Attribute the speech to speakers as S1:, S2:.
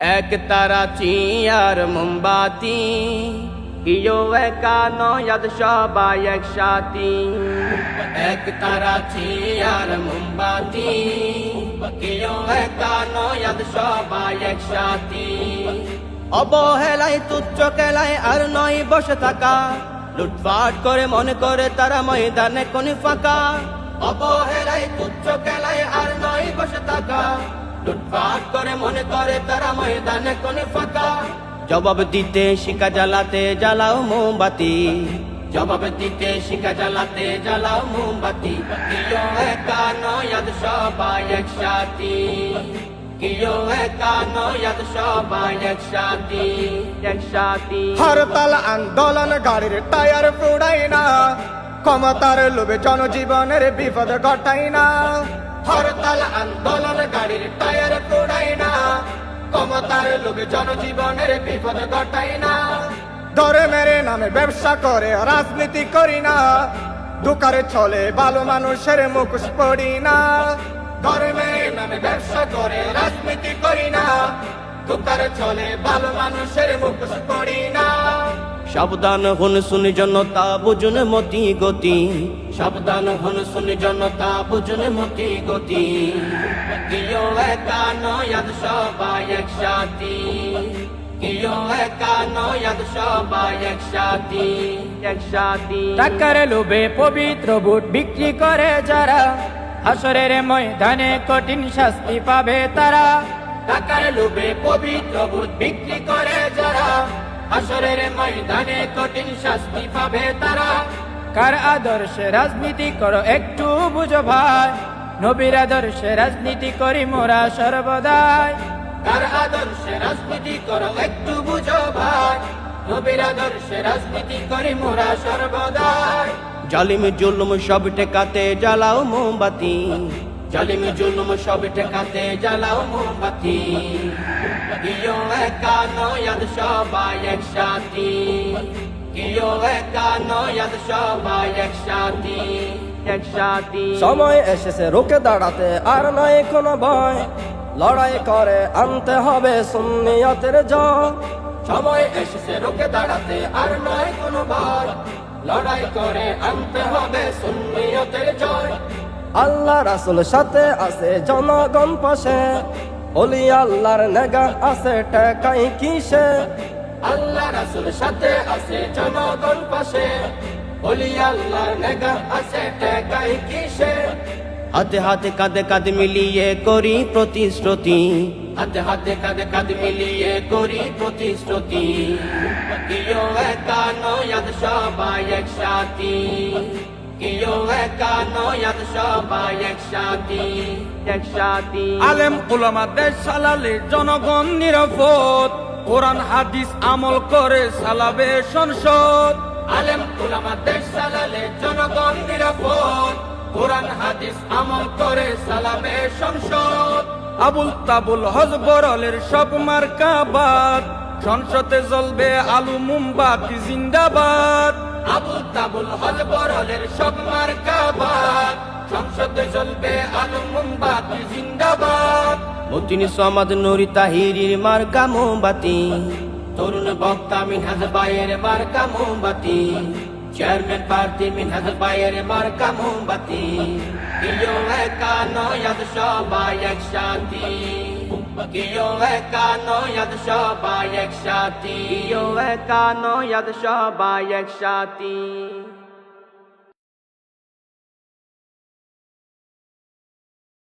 S1: এক তারা চিয়ার মোমবাতি কিও একা নয়াদ সবাই একসাথী। এক তারা চিয়ার মোমবাতি কিও একা নয়াদ সবাই একসাথী। অবহেলায় তুচ্ছ খেলায় আর নয় বসে থাকা। লুটপাট করে মনে করে তারা ময়দানে কোন ফাঁকা। অবহেলায় তুচ্ছ খেলায় আর নয় বসে থাকা। জবাব দিতে শিকা জ্বালাতে জ্বালাও মোমবাতি। জবাব দিতে শিকা জ্বালাতে জ্বালাও মোমবাতি। কিও একা সবাই একসাথী। কিও
S2: হরতাল আন্দোলন, গাড়ির টায়ার ফুড়াই না। ক্ষমতার লোভে জনজীবনের বিপদ ঘটাই না।
S1: হরতাল, আন্দোলন, গাড়ির টায়ার পোড়াই না। ক্ষমতার লোভে জনজীবনের বিপদ ঘটাই না।
S2: ধরে মেরে নামে ব্যবসা করে, রাজনীতি করি না। দোকারে চলে ভালো মানুষের মুখোশ পড়ি না।
S1: ধর্মের নামে ব্যবসা করে, রাজনীতি করি না। দোকার চলে ভালো মানুষের মুখোশ পড়ি না। সাবধান হন শুনি জনতা বুঝুন মতি গতি। সাবধান হন শুনি জনতা বুঝুন মতি গতি। কিও একা নয়াদ সবাই একসাথী? কিও একা নয়াদ সবাই একসাথী? একসাথী।
S3: টাকার লোভে পবিত্র বুট বিক্রি করে যারা হাসরের ময়দানে কঠিন শাস্তি পাবে তারা।
S1: টাকার লোভে পবিত্র বুধ বিক্রি করে যারা আসরের ময়দানে কঠিন শাস্তি পাবে তারা।
S3: কার আদর্শে রাজনীতি করো একটু বুঝো ভাই। নবীর আদর্শে রাজনীতি করি মোরা সর্বদাই।
S1: কার আদর্শে রাজনীতি করো একটু বুঝো ভাই। নবীর আদর্শে রাজনীতি করি মোরা সর্বদাই। জালিম জুলুম সব টেকাতে জ্বালাও মোমবাতি। জালিম জুলুম সব টেকাতে জ্বালাও মোমবাতি। কিও একা নয়াদ সবাই একসাথী কিও একা নয়াদ সবাই একসাথী একসাথী
S4: সময় এসেছে রুখে দাঁড়াতে আর নয় কোনো ভয় লড়াই করে আনতে হবে সুন্নিয়তের জয়
S1: সময় এসেছে রুখে দাঁড়াতে আর নয় কোনো ভয় লড়াই করে আনতে হবে সুন্নিয়তের জয়
S4: আল্লাহ রাসুল সাথে আছে জনগণ পাশে। অলি আল্লাহর নেগা আছে টেকাই কিসে?
S1: আল্লাহ রাসুল সাথে আছে জনগণ পাশে। বলি আল্লাহর নেগা আছে টেকাই কিসে? হাতে হাতে কাঁধে কাঁধে মিলিয়ে করি প্রতিশ্রুতি। হাতে হাতে কাঁধে কাঁধে মিলিয়ে করি প্রতিশ্রুতি। একা নয়াদ সবাই একসাথী। কিও একা নয়াদ সবাই একসাথী একসাথী
S3: আলেম ওলামা দেশ সালালে জনগণ নিরাপদ। কোরআন হাদিস আমল করে সালাবে সংসদ
S1: আলেম উলামা দেশ চালালে জনগণ নিরাপদ। কোরআন হাদিস আমল করে সালামে সংসদ
S3: আবুল তাবুল হজবরলের সব মার্কাবাদ সংসদে জ্বলবে আলু মোমবাতি জিন্দাবাদ।
S1: আবু তাবুল হজ বরলের সব মার্কাবাদ সংসদে চলবে আলু মোমবাতি জিন্দাবাদ। মতিন সমাজ নুরি তাহিরির মার্কা মোমবাতি। তরুণ বক্তা মিনহাজ বায়ের মার্কা মোমবাতি। চেয়ারম্যান প্রার্থী মিনহাজ বায়ের মার্কা মোমবাতি। কিও একা নয়াদ সবাই একসাথী। কিও একা নয়াদ সবাই একসাথী কিও একা নয়াদ সবাই একসাথী